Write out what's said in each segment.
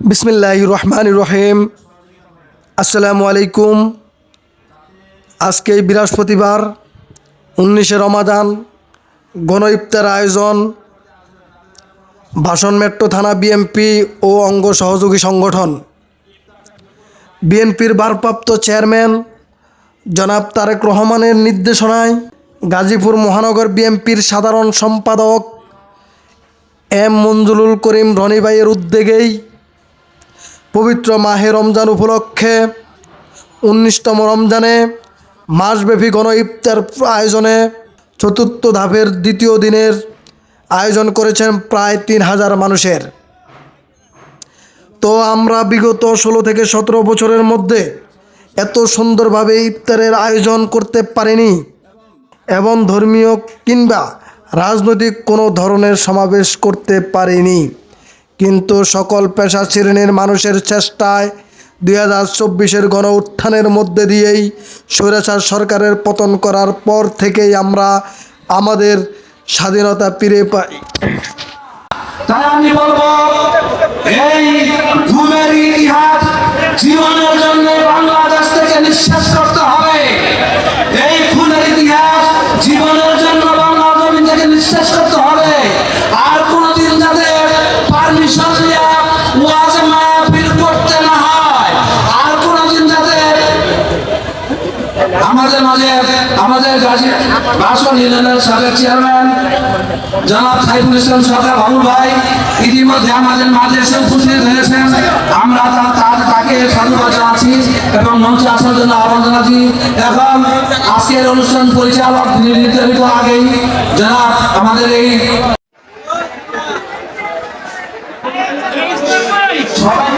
বিসমিল্লাহ রহমান রহিম। আসসালামু আলাইকুম। আজকে বৃহস্পতিবার উনিশে রমাদান গণ ইফতার আয়োজন। ভাষণ মেট্রো থানা বিএমপি ও অঙ্গ সহযোগী সংগঠন। বিএনপির ভারপ্রাপ্ত চেয়ারম্যান জনাব তারেক রহমানের নির্দেশনায় গাজীপুর মহানগর বিএনপির সাধারণ সম্পাদক এম মঞ্জুলুল করিম রনি ভাইয়ের উদ্যোগেই পবিত্র মাহে রমজান উপলক্ষে উনিশতম রমজানে মাসব্যাপী গণ ইফতার আয়োজনে চতুর্থ ধাপের দ্বিতীয় দিনের আয়োজন করেছেন প্রায় তিন হাজার মানুষের। তো আমরা বিগত ষোলো থেকে সতেরো বছরের মধ্যে এত সুন্দরভাবে ইফতারের আয়োজন করতে পারিনি এবং ধর্মীয় কিংবা রাজনৈতিক কোনো ধরনের সমাবেশ করতে পারিনি। কিন্তু সকল পেশা শ্রেণির মানুষের চেষ্টায় দুই হাজার চব্বিশের গণ উত্থানের মধ্যে দিয়েই স্বৈরাচার সরকারের পতন করার পর থেকেই আমরা আমাদের স্বাধীনতা ফিরে পাই। তাই আমি বলব, এই ভাষণ ইউনিয়নের চেয়ারম্যান জনাব সাইফুল ইসলাম ভাই ইতিমধ্যে আমাদের মাঝে এসে হয়েছেন। আমরা তার তাকে সাধুবাদ এবং মঞ্চে জন্য আহ্বান জানাচ্ছি। এবং আজকের অনুষ্ঠান পরিচালক নির্ধারিত আগেই জনাব আমাদের এই দক্ষিণ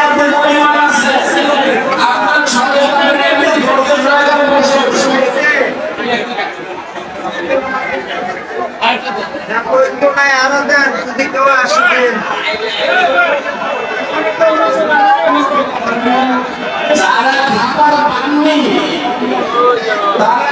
থেকেও আসবেন তারা